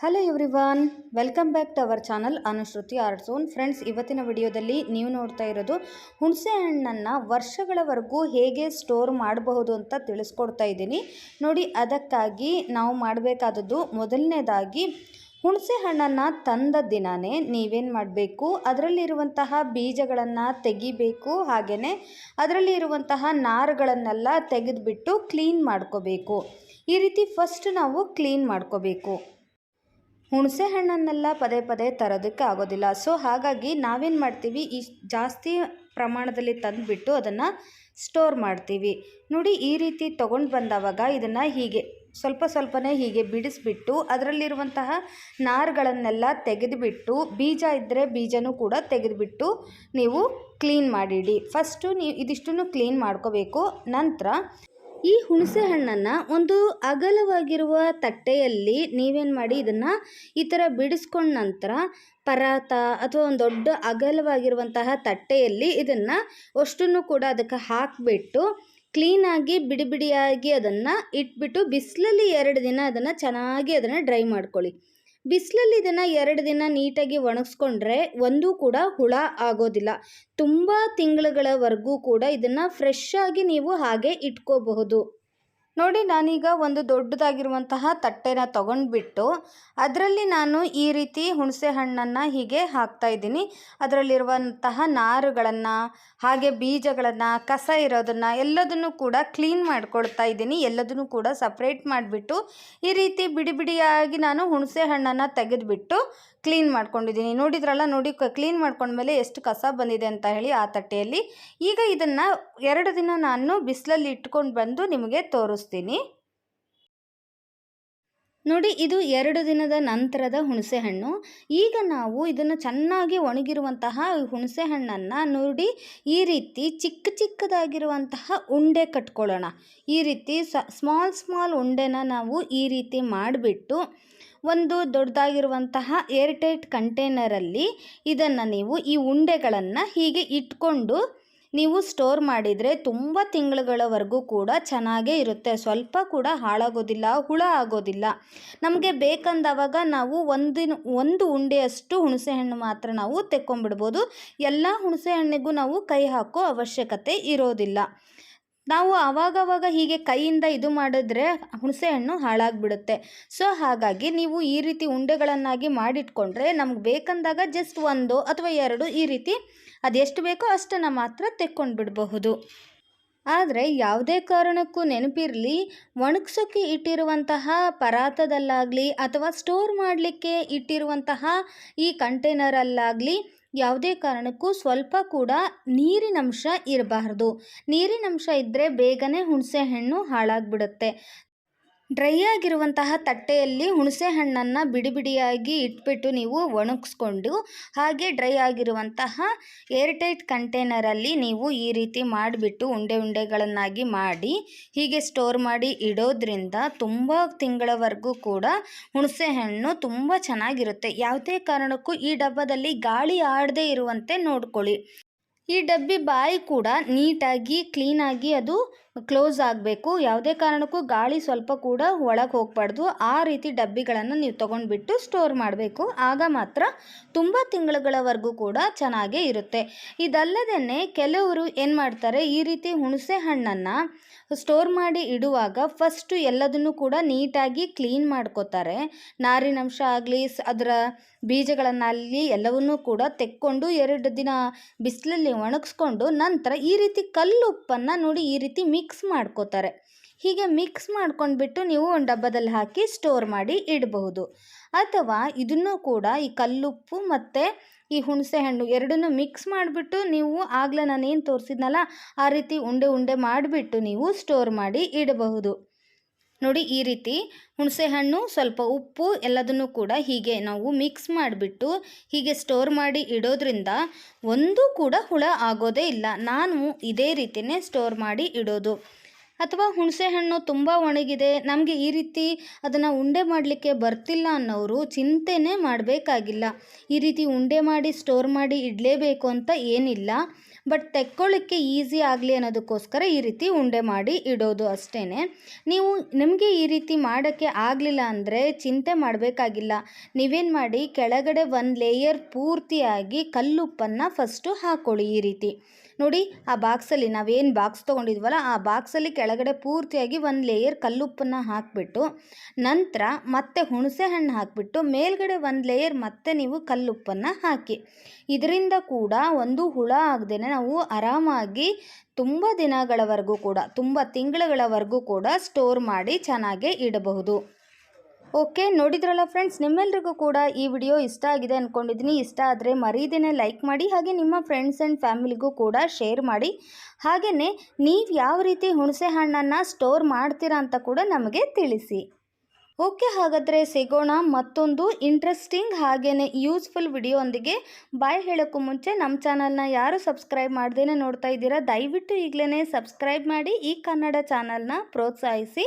Hello everyone welcome back to our channel Anushruti arts own friends ಇವತ್ತಿನ ವಿಡಿಯೋದಲ್ಲಿ ನೀವು ನೋಡ್ತಾ ಇರೋದು ಹುಣಸೆ ಹಣ್ಣನ್ನು ವರ್ಷಗಳವರೆಗೂ ಹೇಗೆ ಸ್ಟೋರ್ ಮಾಡಬಹುದು ಅಂತ ತಿಳಿಸ್ಕೊಡ್ತಾ ಇದ್ದೀನಿ. ನೋಡಿ, ಅದಕ್ಕಾಗಿ ನಾವು ಮಾಡಬೇಕಾದದ್ದು ಮೊದಲನೇದಾಗಿ ಹುಣಸೆ ಹಣ್ಣನ್ನು ತಂದ ದಿನವೇ ನೀವೇನು ಮಾಡಬೇಕು, ಅದರಲ್ಲಿರುವಂತಹ ಬೀಜಗಳನ್ನು ತೆಗಿಬೇಕು ಹಾಗೆಯೇ ಅದರಲ್ಲಿ ಇರುವಂತಹ ನಾರುಗಳನ್ನೆಲ್ಲ ತೆಗೆದುಬಿಟ್ಟು ಕ್ಲೀನ್ ಮಾಡ್ಕೋಬೇಕು. ಈ ರೀತಿ ಫಸ್ಟ್ ನಾವು ಕ್ಲೀನ್ ಮಾಡ್ಕೋಬೇಕು. ಹುಣಸೆ ಹಣ್ಣನ್ನೆಲ್ಲ ಪದೇ ಪದೇ ತರೋದಕ್ಕೆ ಆಗೋದಿಲ್ಲ. ಸೊ, ಹಾಗಾಗಿ ನಾವೇನು ಮಾಡ್ತೀವಿ, ಈ ಜಾಸ್ತಿ ಪ್ರಮಾಣದಲ್ಲಿ ತಂದುಬಿಟ್ಟು ಅದನ್ನು ಸ್ಟೋರ್ ಮಾಡ್ತೀವಿ. ನೋಡಿ, ಈ ರೀತಿ ತೊಗೊಂಡು ಬಂದವಾಗ ಇದನ್ನು ಹೀಗೆ, ಸ್ವಲ್ಪ ಸ್ವಲ್ಪನೇ ಹೀಗೆ ಬಿಡಿಸ್ಬಿಟ್ಟು ಅದರಲ್ಲಿರುವಂತಹ ನಾರುಗಳನ್ನೆಲ್ಲ ತೆಗೆದುಬಿಟ್ಟು, ಬೀಜ ಇದ್ದರೆ ಬೀಜನೂ ಕೂಡ ತೆಗೆದುಬಿಟ್ಟು ನೀವು ಕ್ಲೀನ್ ಮಾಡಿಡಿ. ಫಸ್ಟು ನೀವು ಇದಿಷ್ಟನ್ನು ಕ್ಲೀನ್ ಮಾಡ್ಕೋಬೇಕು. ನಂತರ ಈ ಹುಣಸೆ ಹಣ್ಣನ್ನು ಒಂದು ಅಗಲವಾಗಿರುವ ತಟ್ಟೆಯಲ್ಲಿ ನೀವೇನು ಮಾಡಿ ಇದನ್ನು ಈ ಥರ ಬಿಡಿಸ್ಕೊಂಡ ನಂತರ ಪರಾತ ಅಥವಾ ಒಂದು ದೊಡ್ಡ ಅಗಲವಾಗಿರುವಂತಹ ತಟ್ಟೆಯಲ್ಲಿ ಇದನ್ನು ಅಷ್ಟನ್ನು ಕೂಡ ಅದಕ್ಕೆ ಹಾಕಿಬಿಟ್ಟು ಕ್ಲೀನಾಗಿ ಬಿಡಿ ಬಿಡಿಯಾಗಿ ಅದನ್ನು ಇಟ್ಬಿಟ್ಟು ಬಿಸಿಲಲ್ಲಿ ಎರಡು ದಿನ ಅದನ್ನು ಚೆನ್ನಾಗಿ ಅದನ್ನು ಡ್ರೈ ಮಾಡ್ಕೊಳ್ಳಿ. ಬಿಸಿಲಲ್ಲಿ ಇದನ್ನು ಎರಡು ದಿನ ನೀಟಾಗಿ ಒಣಗಿಸ್ಕೊಂಡ್ರೆ ಒಂದೂ ಕೂಡ ಹುಳ ಆಗೋದಿಲ್ಲ. ತುಂಬ ತಿಂಗಳುಗಳವರೆಗೂ ಕೂಡ ಇದನ್ನು ಫ್ರೆಶ್ ಆಗಿ ನೀವು ಹಾಗೆ ಇಟ್ಕೋಬಹುದು. ನೋಡಿ, ನಾನೀಗ ಒಂದು ದೊಡ್ಡದಾಗಿರುವಂತಹ ತಟ್ಟೆನ ತಗೊಂಡ್ಬಿಟ್ಟು ಅದರಲ್ಲಿ ನಾನು ಈ ರೀತಿ ಹುಣಸೆ ಹಣ್ಣನ್ನು ಹೀಗೆ ಹಾಕ್ತಾ ಇದ್ದೀನಿ. ಅದರಲ್ಲಿರುವಂತಹ ನಾರುಗಳನ್ನು, ಹಾಗೆ ಬೀಜಗಳನ್ನು, ಕಸ ಇರೋದನ್ನು ಎಲ್ಲದನ್ನು ಕೂಡ ಕ್ಲೀನ್ ಮಾಡ್ಕೊಳ್ತಾ ಇದ್ದೀನಿ. ಎಲ್ಲದನ್ನು ಕೂಡ ಸಪ್ರೇಟ್ ಮಾಡಿಬಿಟ್ಟು ಈ ರೀತಿ ಬಿಡಿ ಬಿಡಿಯಾಗಿ ನಾನು ಹುಣಸೆ ಹಣ್ಣನ್ನು ತೆಗೆದುಬಿಟ್ಟು ಕ್ಲೀನ್ ಮಾಡ್ಕೊಂಡಿದ್ದೀನಿ. ನೋಡಿದ್ರಲ್ಲ, ನೋಡಿ ಕ್ಲೀನ್ ಮಾಡ್ಕೊಂಡ್ಮೇಲೆ ಎಷ್ಟು ಕಸ ಬಂದಿದೆ ಅಂತ ಹೇಳಿ ಆ ತಟ್ಟೆಯಲ್ಲಿ. ಈಗ ಇದನ್ನು ಎರಡು ದಿನ ನಾನು ಬಿಸಿಲಲ್ಲಿ ಇಟ್ಕೊಂಡು ಬಂದು ನಿಮಗೆ ತೋರಿಸ್ತೀನಿ. ನೋಡಿ, ಇದು ಎರಡು ದಿನದ ನಂತರದ ಹುಣಸೆ ಹಣ್ಣು. ಈಗ ನಾವು ಇದನ್ನು ಚೆನ್ನಾಗಿ ಒಣಗಿರುವಂತಹ ಹುಣಸೆ ಹಣ್ಣನ್ನು ನೋಡಿ ಈ ರೀತಿ ಚಿಕ್ಕ ಚಿಕ್ಕದಾಗಿರುವಂತಹ ಉಂಡೆ ಕಟ್ಕೊಳ್ಳೋಣ. ಈ ರೀತಿ ಸ್ಮಾಲ್ ಸ್ಮಾಲ್ ಉಂಡೆನ ನಾವು ಈ ರೀತಿ ಮಾಡಿಬಿಟ್ಟು ಒಂದು ದೊಡ್ಡದಾಗಿರುವಂತಹ ಏರ್ಟೈಟ್ ಕಂಟೈನರಲ್ಲಿ ಇದನ್ನು ನೀವು ಈ ಉಂಡೆಗಳನ್ನು ಹೀಗೆ ಇಟ್ಕೊಂಡು ನೀವು ಸ್ಟೋರ್ ಮಾಡಿದರೆ ತುಂಬ ತಿಂಗಳುಗಳವರೆಗೂ ಕೂಡ ಚೆನ್ನಾಗೇ ಇರುತ್ತೆ. ಸ್ವಲ್ಪ ಕೂಡ ಹಾಳಾಗೋದಿಲ್ಲ, ಹುಳ ಆಗೋದಿಲ್ಲ. ನಮಗೆ ಬೇಕಂದವಾಗ ನಾವು ಒಂದಿನ, ಒಂದು ಉಂಡೆಯಷ್ಟು ಹುಣಸೆಹಣ್ಣು ಮಾತ್ರ ನಾವು ತೆಕ್ಕೊಂಬಿಡ್ಬೋದು ಎಲ್ಲ ಹುಣಸೆಹಣ್ಣಿಗೂ ನಾವು ಕೈ ಹಾಕೋ ಅವಶ್ಯಕತೆ ಇರೋದಿಲ್ಲ. ನಾವು ಆವಾಗವಾಗ ಹೀಗೆ ಕೈಯಿಂದ ಇದು ಮಾಡಿದ್ರೆ ಹುಣಸೆ ಹಣ್ಣು ಹಾಳಾಗಿಬಿಡುತ್ತೆ. ಸೊ, ಹಾಗಾಗಿ ನೀವು ಈ ರೀತಿ ಉಂಡೆಗಳನ್ನಾಗಿ ಮಾಡಿಟ್ಕೊಂಡ್ರೆ ನಮ್ಗೆ ಬೇಕಂದಾಗ ಜಸ್ಟ್ ಒಂದು ಅಥವಾ ಎರಡು ಈ ರೀತಿ ಅದೆಷ್ಟು ಬೇಕೋ ಅಷ್ಟನ್ನು ಮಾತ್ರ ತೆಕ್ಕೊಂಡು ಬಿಡಬಹುದು ಆದರೆ ಯಾವುದೇ ಕಾರಣಕ್ಕೂ ನೆನಪಿರಲಿ ಒಣಗ್ಸೋಕ್ಕೆ ಇಟ್ಟಿರುವಂತಹ ಪರಾತದಲ್ಲಾಗಲಿ ಅಥವಾ ಸ್ಟೋರ್ ಮಾಡಲಿಕ್ಕೆ ಇಟ್ಟಿರುವಂತಹ ಈ ಕಂಟೈನರಲ್ಲಾಗಲಿ ಯಾವುದೇ ಕಾರಣಕ್ಕೂ ಸ್ವಲ್ಪ ಕೂಡ ನೀರಿನಂಶ ಇರಬಾರ್ದು. ನೀರಿನಂಶ ಇದ್ದರೆ ಬೇಗನೆ ಹುಣಸೆ ಹಣ್ಣು ಹಾಳಾಗಿಬಿಡುತ್ತೆ. ಡ್ರೈ ಆಗಿರುವಂತಹ ತಟ್ಟೆಯಲ್ಲಿ ಹುಣಸೆ ಹಣ್ಣನ್ನು ಬಿಡಿ ಬಿಡಿಯಾಗಿ ಇಟ್ಬಿಟ್ಟು ನೀವು ಒಣಗಿಸ್ಕೊಂಡು ಹಾಗೆ ಡ್ರೈ ಆಗಿರುವಂತಹ ಏರ್ಟೈಟ್ ಕಂಟೈನರಲ್ಲಿ ನೀವು ಈ ರೀತಿ ಮಾಡಿಬಿಟ್ಟು ಉಂಡೆ ಉಂಡೆಗಳನ್ನಾಗಿ ಮಾಡಿ ಹೀಗೆ ಸ್ಟೋರ್ ಮಾಡಿ ಇಡೋದ್ರಿಂದ ತುಂಬ ತಿಂಗಳವರೆಗೂ ಕೂಡ ಹುಣಸೆ ಹಣ್ಣು ತುಂಬ ಚೆನ್ನಾಗಿರುತ್ತೆ. ಯಾವುದೇ ಕಾರಣಕ್ಕೂ ಈ ಡಬ್ಬದಲ್ಲಿ ಗಾಳಿ ಆಡದೇ ಇರುವಂತೆ ನೋಡ್ಕೊಳ್ಳಿ. ಈ ಡಬ್ಬಿ ಬಾಯಿ ಕೂಡ ನೀಟಾಗಿ, ಕ್ಲೀನಾಗಿ ಅದು ಕ್ಲೋಸ್ ಆಗಬೇಕು. ಯಾವುದೇ ಕಾರಣಕ್ಕೂ ಗಾಳಿ ಸ್ವಲ್ಪ ಕೂಡ ಒಳಗೆ ಹೋಗಬಾರ್ದು. ಆ ರೀತಿ ಡಬ್ಬಿಗಳನ್ನು ನೀವು ತೊಗೊಂಡ್ಬಿಟ್ಟು ಸ್ಟೋರ್ ಮಾಡಬೇಕು. ಆಗ ಮಾತ್ರ ತುಂಬ ತಿಂಗಳುಗಳವರೆಗೂ ಕೂಡ ಚೆನ್ನಾಗೇ ಇರುತ್ತೆ. ಇದಲ್ಲದೇ ಕೆಲವರು ಏನು ಮಾಡ್ತಾರೆ, ಈ ರೀತಿ ಹುಣಸೆ ಹಣ್ಣನ್ನು ಸ್ಟೋರ್ ಮಾಡಿ ಇಡುವಾಗ ಫಸ್ಟು ಎಲ್ಲದನ್ನು ಕೂಡ ನೀಟಾಗಿ ಕ್ಲೀನ್ ಮಾಡ್ಕೋತಾರೆ. ನಾರಿನಂಶ ಆಗಲಿ ಅದರ ಬೀಜಗಳನ್ನಾಗಲಿ ಎಲ್ಲವನ್ನೂ ಕೂಡ ತೆಕ್ಕೊಂಡು ಎರಡು ದಿನ ಬಿಸಿಲಲ್ಲಿ ಒಣಗಿಸ್ಕೊಂಡು ನಂತರ ಈ ರೀತಿ ಕಲ್ಲುಪ್ಪನ್ನು ನೋಡಿ ಈ ರೀತಿ ಮಿಕ್ಸ್ ಮಾಡ್ಕೋತಾರೆ. ಹೀಗೆ ಮಿಕ್ಸ್ ಮಾಡ್ಕೊಂಡ್ಬಿಟ್ಟು ನೀವು ಒಂದು ಡಬ್ಬದಲ್ಲಿ ಹಾಕಿ ಸ್ಟೋರ್ ಮಾಡಿ ಇಡಬಹುದು. ಅಥವಾ ಇದನ್ನು ಕೂಡ ಈ ಕಲ್ಲುಪ್ಪು ಮತ್ತು ಈ ಹುಣಸೆ ಹಣ್ಣು ಎರಡನ್ನೂ ಮಿಕ್ಸ್ ಮಾಡಿಬಿಟ್ಟು ನೀವು ಆಗಲೇ ನಾನೇನು ತೋರಿಸಿದ್ನಲ್ಲ, ಆ ರೀತಿ ಉಂಡೆ ಉಂಡೆ ಮಾಡಿಬಿಟ್ಟು ನೀವು ಸ್ಟೋರ್ ಮಾಡಿ ಇಡಬಹುದು. ನೋಡಿ ಈ ರೀತಿ ಹುಣಸೆಹಣ್ಣು ಸ್ವಲ್ಪ ಉಪ್ಪು ಎಲ್ಲದನ್ನು ಕೂಡ ಹೀಗೆ ನಾವು ಮಿಕ್ಸ್ ಮಾಡಿಬಿಟ್ಟು ಹೀಗೆ ಸ್ಟೋರ್ ಮಾಡಿ ಇಡೋದ್ರಿಂದ ಒಂದು ಕೂಡ ಹುಳ ಆಗೋದೇ ಇಲ್ಲ. ನಾನು ಇದೇ ರೀತಿಯೇ ಸ್ಟೋರ್ ಮಾಡಿ ಇಡೋದು. ಅಥವಾ ಹುಣಸೆಹಣ್ಣು ತುಂಬ ಒಣಗಿದೆ, ನಮಗೆ ಈ ರೀತಿ ಅದನ್ನು ಉಂಡೆ ಮಾಡಲಿಕ್ಕೆ ಬರ್ತಿಲ್ಲ ಅನ್ನೋರು ಚಿಂತೆನೇ ಮಾಡಬೇಕಾಗಿಲ್ಲ. ಈ ರೀತಿ ಉಂಡೆ ಮಾಡಿ ಸ್ಟೋರ್ ಮಾಡಿ ಇಡಲೇಬೇಕು ಅಂತ ಏನಿಲ್ಲ. ಬಟ್ ತೆಕ್ಕೊಳ್ಳಿಕ್ಕೆ ಈಸಿ ಆಗಲಿ ಅನ್ನೋದಕ್ಕೋಸ್ಕರ ಈ ರೀತಿ ಉಂಡೆ ಮಾಡಿ ಇಡೋದು ಅಷ್ಟೇ ನೀವು ನಿಮಗೆ ಈ ರೀತಿ ಮಾಡೋಕ್ಕೆ ಆಗಲಿಲ್ಲ ಅಂದರೆ ಚಿಂತೆ ಮಾಡಬೇಕಾಗಿಲ್ಲ. ನೀವೇನು ಮಾಡಿ, ಕೆಳಗಡೆ ಒಂದು ಲೇಯರ್ ಪೂರ್ತಿಯಾಗಿ ಕಲ್ಲುಪ್ಪನ್ನು ಫಸ್ಟು ಹಾಕ್ಕೊಳ್ಳಿ ಈ ರೀತಿ. ನೋಡಿ, ಆ ಬಾಕ್ಸಲ್ಲಿ ನಾವೇನು ಬಾಕ್ಸ್ ತೊಗೊಂಡಿದ್ವಲ್ಲ, ಆ ಬಾಕ್ಸಲ್ಲಿ ಕೆಳಗಡೆ ಪೂರ್ತಿಯಾಗಿ ಒಂದು ಲೇಯರ್ ಕಲ್ಲುಪ್ಪನ್ನು ಹಾಕಿಬಿಟ್ಟು, ನಂತರ ಮತ್ತೆ ಹುಣಸೆ ಹಣ್ಣು ಹಾಕಿಬಿಟ್ಟು, ಮೇಲ್ಗಡೆ ಒಂದು ಲೇಯರ್ ಮತ್ತೆ ನೀವು ಕಲ್ಲುಪ್ಪನ್ನು ಹಾಕಿ. ಇದರಿಂದ ಕೂಡ ಒಂದು ಹುಳ ಆಗದೇ ನಾವು ಆರಾಮಾಗಿ ತುಂಬ ದಿನಗಳವರೆಗೂ ಕೂಡ, ತುಂಬ ತಿಂಗಳುಗಳವರೆಗೂ ಕೂಡ ಸ್ಟೋರ್ ಮಾಡಿ ಚೆನ್ನಾಗೇ ಇಡಬಹುದು. ಓಕೆ, ನೋಡಿದ್ರಲ್ಲ ಫ್ರೆಂಡ್ಸ್, ನಿಮ್ಮೆಲ್ರಿಗೂ ಕೂಡ ಈ ವಿಡಿಯೋ ಇಷ್ಟ ಆಗಿದೆ ಅಂದ್ಕೊಂಡಿದ್ದೀನಿ ಇಷ್ಟ ಆದರೆ ಮರೀದೇನೆ ಲೈಕ್ ಮಾಡಿ, ಹಾಗೆ ನಿಮ್ಮ ಫ್ರೆಂಡ್ಸ್ ಆ್ಯಂಡ್ ಫ್ಯಾಮಿಲಿಗೂ ಕೂಡ ಶೇರ್ ಮಾಡಿ. ಹಾಗೆಯೇ ನೀವು ಯಾವ ರೀತಿ ಹುಣಸೆ ಹಣ್ಣನ್ನು ಸ್ಟೋರ್ ಮಾಡ್ತೀರಾ ಅಂತ ಕೂಡ ನಮಗೆ ತಿಳಿಸಿ. ಓಕೆ, ಹಾಗಾದರೆ ಸಿಗೋಣ ಮತ್ತೊಂದು ಇಂಟ್ರೆಸ್ಟಿಂಗ್ ಹಾಗೆಯೇ ಯೂಸ್ಫುಲ್ ವಿಡಿಯೋ ಬಾಯ್ ಹೇಳೋಕ್ಕೂ ಮುಂಚೆ ನಮ್ಮ ಚಾನಲ್ನ ಯಾರು ಸಬ್ಸ್ಕ್ರೈಬ್ ಮಾಡ್ದೇ ನೋಡ್ತಾ ಇದ್ದೀರಾ, ದಯವಿಟ್ಟು ಈಗಲೇ ಸಬ್ಸ್ಕ್ರೈಬ್ ಮಾಡಿ ಈ ಕನ್ನಡ ಚಾನಲ್ನ ಪ್ರೋತ್ಸಾಹಿಸಿ.